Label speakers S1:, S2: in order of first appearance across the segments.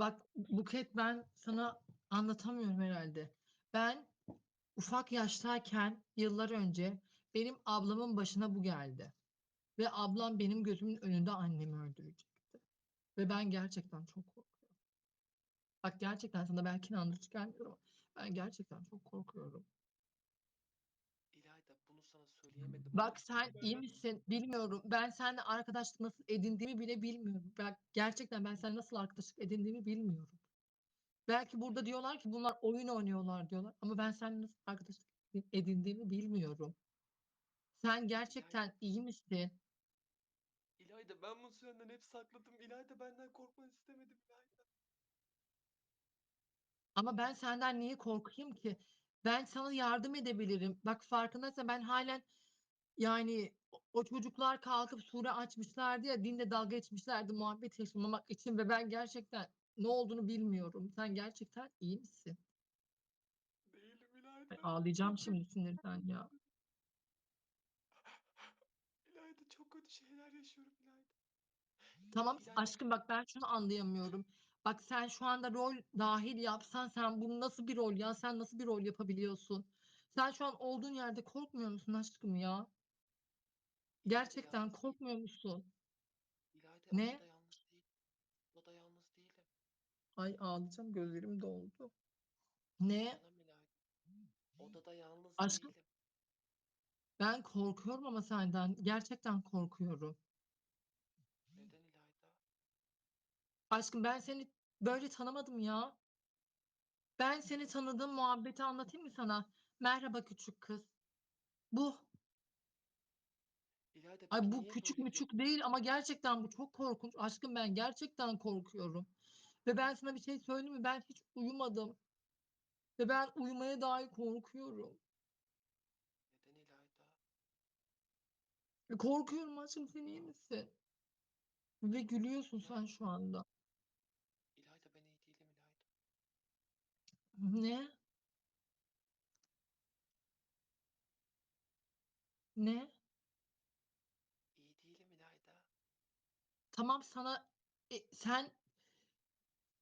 S1: Bak Buket ben sana anlatamıyorum herhalde. Ben ufak yaştayken yıllar önce benim ablamın başına bu geldi. Ve ablam benim gözümün önünde annemi öldürecekti. Ve ben gerçekten çok korkuyorum. Bak gerçekten sana belki inandırıcı gelmiyor ama ben gerçekten çok korkuyorum.
S2: Söyleyemedim.
S1: Bak sen iyi misin bilmiyorum. Ben seninle arkadaşlık nasıl edindiğimi bile bilmiyorum. Bak gerçekten ben seninle nasıl arkadaşlık edindiğimi bilmiyorum. Belki burada diyorlar ki bunlar oyun oynuyorlar diyorlar. Ama ben seninle nasıl arkadaşlık edindiğimi bilmiyorum. Sen gerçekten iyi misin?
S2: İlayda ben bunu senden hep sakladım. İlayda benden korkmanı istemedim İlayda.
S1: Ama ben senden niye korkayım ki? Ben sana yardım edebilirim. Bak farkındaysan ben halen yani o- çocuklar kalkıp sure açmışlardı ya dinle dalga geçmişlerdi muhabbet yaşamamak için ve ben gerçekten ne olduğunu bilmiyorum. Sen gerçekten iyi misin?
S2: Değilim İlayda.
S1: Ay, ağlayacağım şimdi sinirden ya.
S2: İlayda çok kötü şeyler yaşıyorum İlayda.
S1: Tamam
S2: İlayda
S1: aşkım bak ben şunu anlayamıyorum. Bak sen şu anda rol dahil yapsan sen bunu nasıl bir rol ya? Sen nasıl bir rol yapabiliyorsun? Sen şu an olduğun yerde korkmuyor musun aşkım ya? Gerçekten
S2: yalnız değilim.
S1: korkmuyor musun?
S2: İlayda
S1: Ne?
S2: odada yalnız değil. Odada yalnız değilim.
S1: Ay ağlayacağım gözlerim doldu. Ne?
S2: Canım İlayda. Odada yalnız
S1: Aşkım
S2: değilim.
S1: ben korkuyorum ama senden. Gerçekten korkuyorum.
S2: Neden İlayda?
S1: Aşkım ben seni böyle tanımadım ya. Ben seni tanıdığım muhabbeti anlatayım mı sana? Merhaba küçük kız. Bu.
S2: İlayda
S1: Ay
S2: peki
S1: bu
S2: niye
S1: küçük
S2: böyle
S1: müçük değil ama gerçekten bu çok korkunç. Aşkım ben gerçekten korkuyorum. Ve ben sana bir şey söyleyeyim mi? Ben hiç uyumadım. Ve ben uyumaya dahi korkuyorum.
S2: Neden İlayda?
S1: E, Korkuyorum aşkım sen iyi misin? Ve gülüyorsun sen şu anda.
S2: İlayda ben iyi değilim İlayda.
S1: Ne? Ne?
S2: İyi değilim İlayda.
S1: Tamam sana e, sen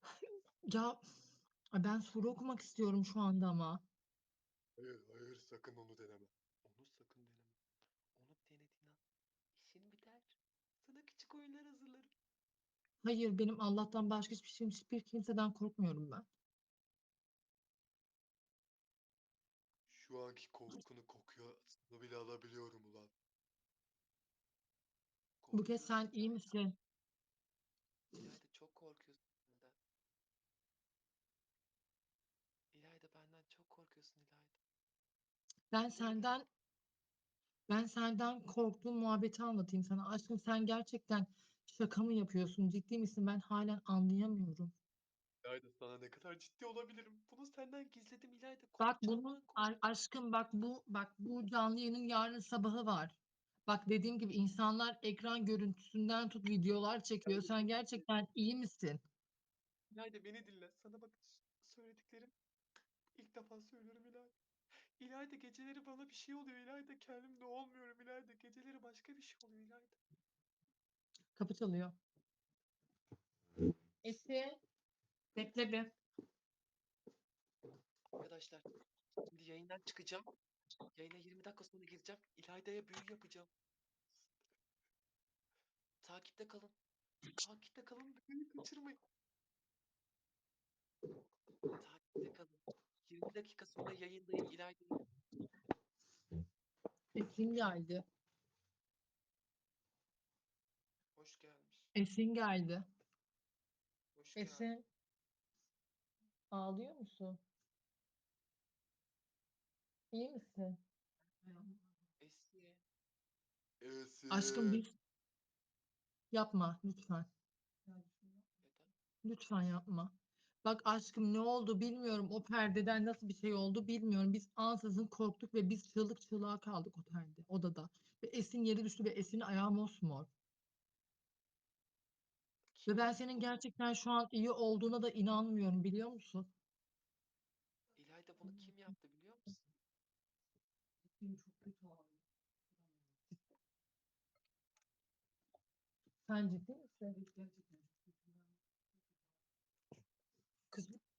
S1: ya ben soru okumak istiyorum şu anda ama.
S2: Hayır hayır sakın onu deneme. Onu sakın deneme. Onu denediğin an işin biter. Sana küçük oyunlar hazırlarım.
S1: Hayır benim Allah'tan başka hiçbir şeyim hiçbir kimseden korkmuyorum ben.
S2: Şu anki korkunu kokusunu bile alabiliyorum ulan.
S1: Bu kez sen iyi misin?
S2: İlayda çok korkuyorsun benden. İlayda benden çok korkuyorsun İlayda.
S1: Ben senden ben senden korktuğum muhabbeti anlatayım sana. Aşkım sen gerçekten şaka mı yapıyorsun? Ciddi misin? Ben halen anlayamıyorum.
S2: İlayda sana ne kadar ciddi olabilirim. Bunu senden gizledim İlayda.
S1: Bak
S2: Korkacağımdan
S1: bunun a- aşkım bak bu bak bu canlı yayının yarın sabahı var. Bak dediğim gibi insanlar ekran görüntüsünden tut videolar çekiyor. Sen gerçekten iyi misin?
S2: İlayda beni dinle. Sana bak söylediklerim ilk defa söylüyorum İlayda. İlayda geceleri bana bir şey oluyor İlayda. Kendimde olmuyorum İlayda. Geceleri başka bir şey oluyor İlayda.
S1: Kapı çalıyor. Esin. Bekle bir.
S2: Arkadaşlar şimdi yayından çıkacağım. Yayına 20 dakika sonra gireceğim. İlayda'ya büyü yapacağım. Takipte kalın. Takipte kalın. Büyüyü kaçırmayın. Takipte kalın. 20 dakika sonra yayındayım İlayda'yı.
S1: Esin geldi.
S2: Hoş gelmiş.
S1: Esin geldi.
S2: Hoş geldin.
S1: Esin. Ağlıyor musun? İyi misin?
S2: Esiye. Esiye.
S1: Aşkım biz yapma lütfen.
S2: Neden?
S1: Lütfen yapma. Bak aşkım ne oldu bilmiyorum. O perdeden nasıl bir şey oldu bilmiyorum. Biz ansızın korktuk ve biz çığlık çığlığa kaldık o perde, odada. Ve Esin yere düştü ve Esin'in ayağı mosmor. Ve ben senin gerçekten şu an iyi olduğuna da inanmıyorum biliyor musun?
S2: İlayda bunu kim?
S1: Sen ciddi misin?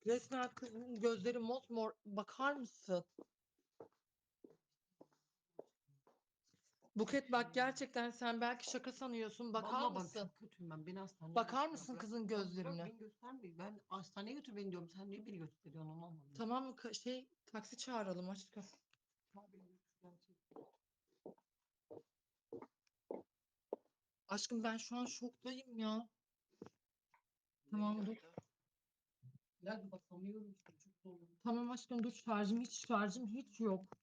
S1: Resmen kızın gözleri mosmor. Bakar mısın? Buket bak gerçekten sen belki şaka sanıyorsun. Bakar
S3: Vallahi bak
S1: mısın?
S3: çok kötüyüm ben. Beni hastaneye
S1: Bakar
S3: götür.
S1: mısın
S3: Bırak-
S1: kızın
S3: bırak
S1: gözlerine?
S3: Beni göstermeyin. Ben hastaneye götür beni diyorum. Sen niye beni gösteriyorsun onu anlamadım.
S1: Tamam mı? Ka- Şey taksi çağıralım aşkım.
S3: Abi,
S1: Aşkım ben şu an şoktayım ya. Tamam, dur.
S2: İlayda
S3: basamıyorum çok zorlanıyorum.
S1: Tamam aşkım dur şarjım hiç şarjım hiç yok.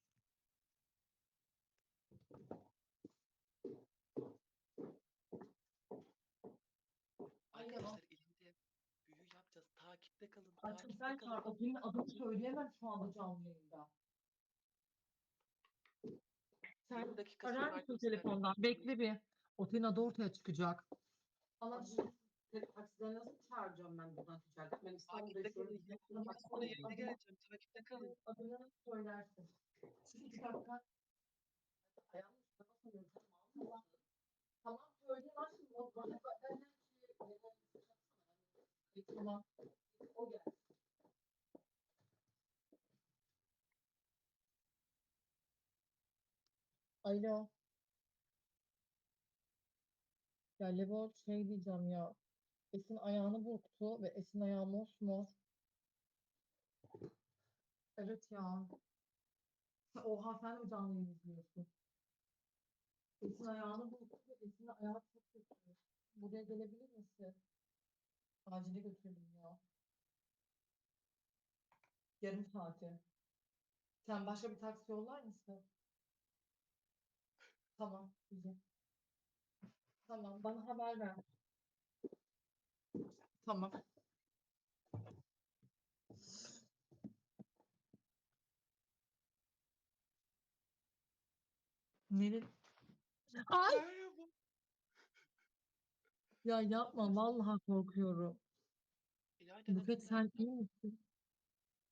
S2: Arkadaşlar elimde büyü yapacağız. Takipte kalın.
S1: Aşkım
S2: takipte
S1: sen
S2: kalın.
S1: çağır. O birinin adını söyleyemem şu anda canlı yayında. Sen
S2: 20 dakika
S1: arar
S2: sonra
S1: mısın
S2: arkadaşlar-
S1: telefondan? Bekle bir. Otelin adı ortaya çıkacak. Allah
S3: tek taksiden nasıl çağıracağım ben buradan ticaret? Ben İstanbul'da yaşıyorum.
S2: 20 dakika sonra yayına geleceğim. Takipte kalın.
S1: adını söylersin. Şu iki dakika. Ayağımın üstüne basamıyorum. Tamam? Tamam söyle aşkım. O bana benden şey. Tamam. O gelsin. Alo. Ya Levo şey diyeceğim ya. Esin ayağını burktu ve Esin ayağı mosmor. Evet ya. Sen- Oha sen mi canlı yayın izliyorsun? Esin ayağını burktu ve Esin'in ayağı çok kötü. Buraya gelebilir misin? Acile götürelim ya. Yarım saate. Sen başka bir taksi yollar mısın? Tamam, güzel. Tamam, bana haber ver. Tamam. Nereye? Ay! Ya yapma, vallahi korkuyorum.
S2: İlayda
S1: Buket sen iyi misin?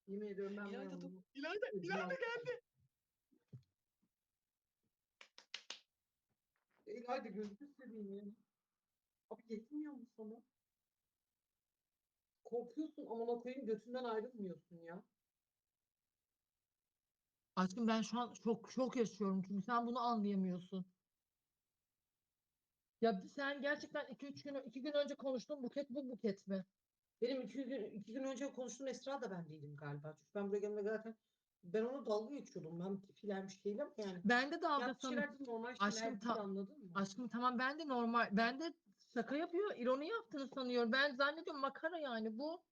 S3: Yemin ediyorum ben
S2: İlayda İlayda, İlayda geldi.
S3: İlayda gözünü seveyim ya. Abi yetmiyor mu sana? Korkuyorsun amına koyayım götünden ayrılmıyorsun ya.
S1: Aşkım ben şu an şok şok yaşıyorum çünkü sen bunu anlayamıyorsun. Ya sen gerçekten 2-3 gün 2 gün önce konuştuğun Buket bu Buket mi?
S3: Benim iki gün, iki gün önce konuştuğum Esra da ben değilim galiba. Çünkü ben buraya gelene zaten ben ona dalga geçiyordum. Ben tipilenmiş değilim yani.
S1: Ben de dalga
S3: şeyler de normal
S1: Aşkım
S3: şeyler değil
S1: ta-
S3: anladın mı?
S1: Aşkım tamam ben de normal. Ben de şaka yapıyor, ironi yaptığını sanıyorum. Ben zannediyorum makara yani bu.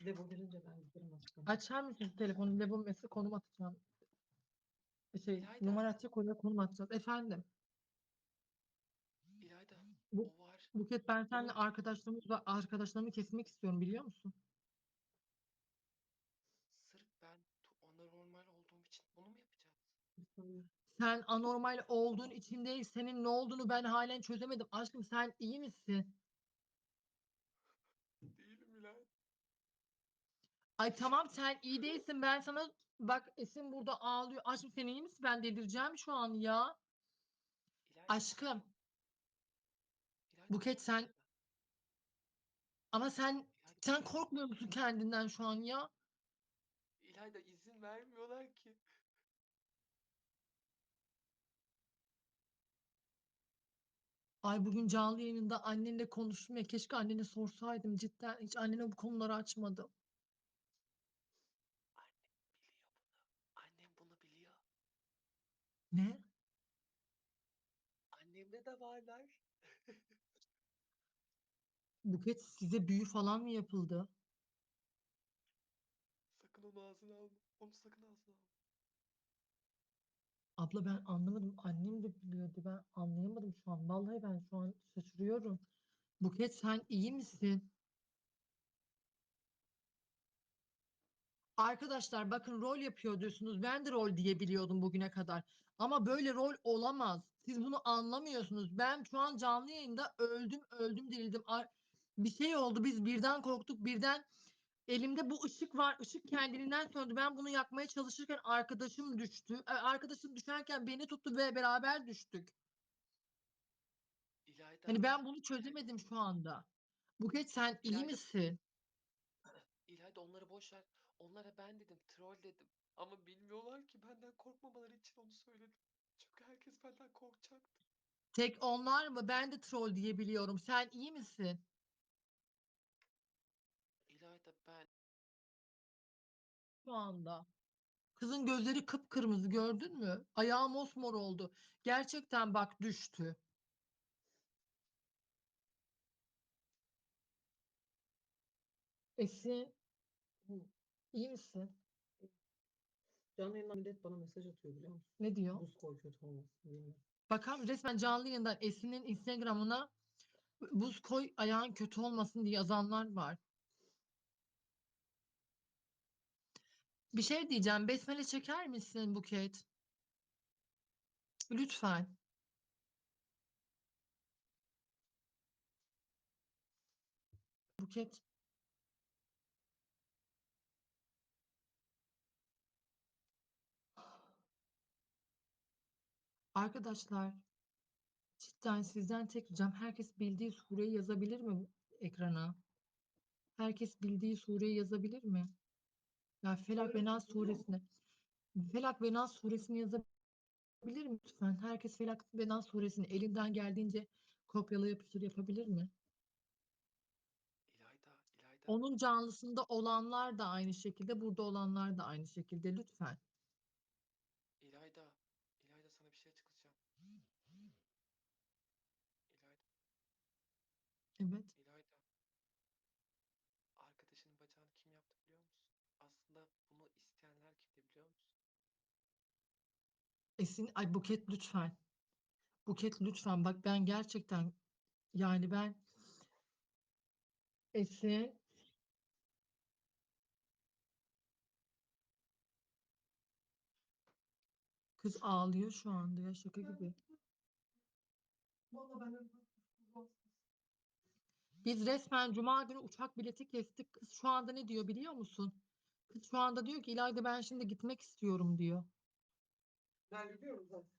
S3: Ben de bu gelince ben giderim aşkım.
S1: Açar mısın telefonu? Lebon mesaj konum atacağım. Şey,
S2: İlayda.
S1: numara atacak oraya konum atacağız. Efendim.
S2: İlayda,
S1: Bu-
S2: o var.
S1: Buket ben seninle
S2: Bunu-
S1: arkadaşlarımı kesmek istiyorum biliyor musun?
S2: Sırf ben tu- anormal olduğum için bunu mu yapacağız?
S1: Sen anormal olduğun için değil, senin ne olduğunu ben halen çözemedim. Aşkım sen iyi misin?
S2: Değilim İlayda.
S1: Ay tamam sen iyi değilsin. Ben sana bak Esin burada ağlıyor. Aşkım sen iyi misin? Ben delireceğim şu an ya. Aşkım Buket, sen- ama sen sen korkmuyor musun kendinden şu an ya?
S2: İlayda izin vermiyorlar ki.
S1: Ay bugün canlı yayınında annenle konuştum ya. Keşke annene sorsaydım cidden. Hiç annene bu konuları açmadım.
S2: Annem biliyor bunu. Annem bunu biliyor.
S1: Ne?
S2: Annemde de varlar.
S1: Buket size büyü falan mı yapıldı?
S2: Sakın onu ağzına alma. Onu sakın ağzına alma.
S1: Abla ben anlamadım. Annem de biliyordu. Ben anlayamadım şu an. Vallahi ben şu an şaşırıyorum. Buket sen iyi misin? Arkadaşlar bakın rol yapıyor diyorsunuz. Ben de rol diyebiliyordum bugüne kadar. Ama böyle rol olamaz. Siz bunu anlamıyorsunuz. Ben şu an canlı yayında öldüm öldüm dirildim. Ar- Bir şey oldu biz birden korktuk birden elimde bu ışık var. Işık kendiliğinden söndü. Ben bunu yakmaya çalışırken arkadaşım düştü. E, Arkadaşım düşerken beni tuttu ve beraber düştük.
S2: İlayda
S1: Hani ben bunu çözemedim şu anda. Buket sen iyi
S2: İlayda-
S1: misin?
S2: İlayda onları boş ver. Onlara ben dedim, troll dedim. Ama bilmiyorlar ki benden korkmamaları için onu söyledim. Çünkü herkes benden korkacaktı.
S1: Tek onlar mı? Ben de troll diye biliyorum. Sen iyi misin?
S2: İlayda ben
S1: Şu anda. Kızın gözleri kıpkırmızı gördün mü? Ayağı mosmor oldu. Gerçekten bak düştü. Esin iyi misin?
S3: Canlı yayından millet bana mesaj atıyor biliyor musun?
S1: Ne diyor?
S3: Buz koy kötü olmasın.
S1: Bakalım resmen canlı yayından Esin'in Instagram'ına buz koy ayağın kötü olmasın diye yazanlar var. Bir şey diyeceğim. Besmele çeker misin Buket? Lütfen. Buket. Arkadaşlar cidden sizden tek ricam herkes bildiği sureyi yazabilir mi ekrana? Herkes bildiği sureyi yazabilir mi? Ya Felak ve Nas suresini. Felak ve Nas suresini yazabilir mi lütfen? Herkes Felak ve Nas suresini elinden geldiğince kopyala yapıştır yapabilir mi?
S2: İlayda, İlayda.
S1: Onun canlısında olanlar da aynı şekilde, burada olanlar da aynı şekilde lütfen.
S2: İlayda, İlayda sana bir şey açıklayacağım. İlayda,
S1: Evet.
S2: İlayda. Arkadaşının bacağını kim yaptı biliyor musun? Aslında bunu isteyenler kimdi biliyor musun?
S1: Esin, ay Buket lütfen. Buket lütfen. Bak ben gerçekten yani ben Esin kız ağlıyor şu anda ya şaka gibi. Biz resmen cuma günü uçak bileti kestik. Kız şu anda ne diyor biliyor musun? Kız şu anda diyor ki İlayda ben şimdi gitmek istiyorum diyor.
S3: Ben gidiyorum zaten.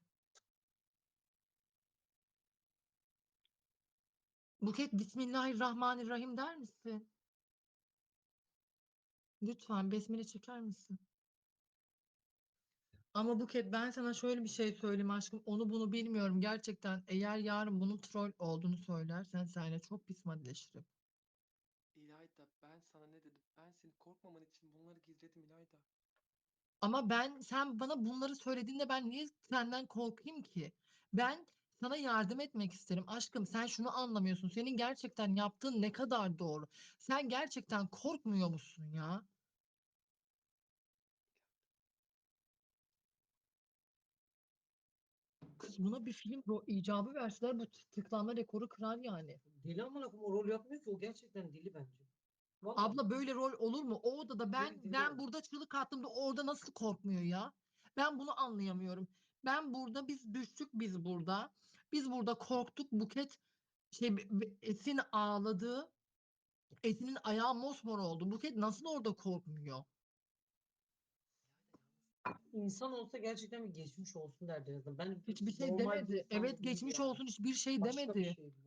S1: Buket Bismillahirrahmanirrahim der misin? Lütfen besmele çeker misin? Ama Buket ben sana şöyle bir şey söyleyeyim aşkım. Onu bunu bilmiyorum gerçekten. Eğer yarın bunun troll olduğunu söylersen seninle çok pis maddeşirim.
S2: İlayda ben sana ne dedim? Ben seni korkmaman için bunları gizledim İlayda.
S1: Ama ben sen bana bunları söylediğinde ben niye senden korkayım ki? Ben sana yardım etmek isterim. Aşkım sen şunu anlamıyorsun. Senin gerçekten yaptığın ne kadar doğru. Sen gerçekten korkmuyor musun ya? Kız buna bir film ro- icabı verseler bu tık- tıklanma rekoru kırar yani.
S3: Deli amına koyayım o rol yapmıyor ki o gerçekten deli bence. Vallahi.
S1: Abla böyle rol olur mu? O odada ben
S3: deli
S1: ben
S3: o.
S1: burada çığlık attığımda orada nasıl korkmuyor ya? Ben bunu anlayamıyorum. Ben burada biz düştük biz burada. Biz burada korktuk. Buket şey Esin ağladı. Esin'in ayağı mosmor oldu. Buket nasıl orada korkmuyor?
S3: İnsan olsa gerçekten bir geçmiş olsun derdi. Ben
S1: Hiçbir şey
S3: normal bir
S1: demedi.
S3: insan
S1: Evet
S3: değilim
S1: geçmiş
S3: yani.
S1: olsun hiçbir şey
S3: Başka bir
S1: demedi.
S3: şeydi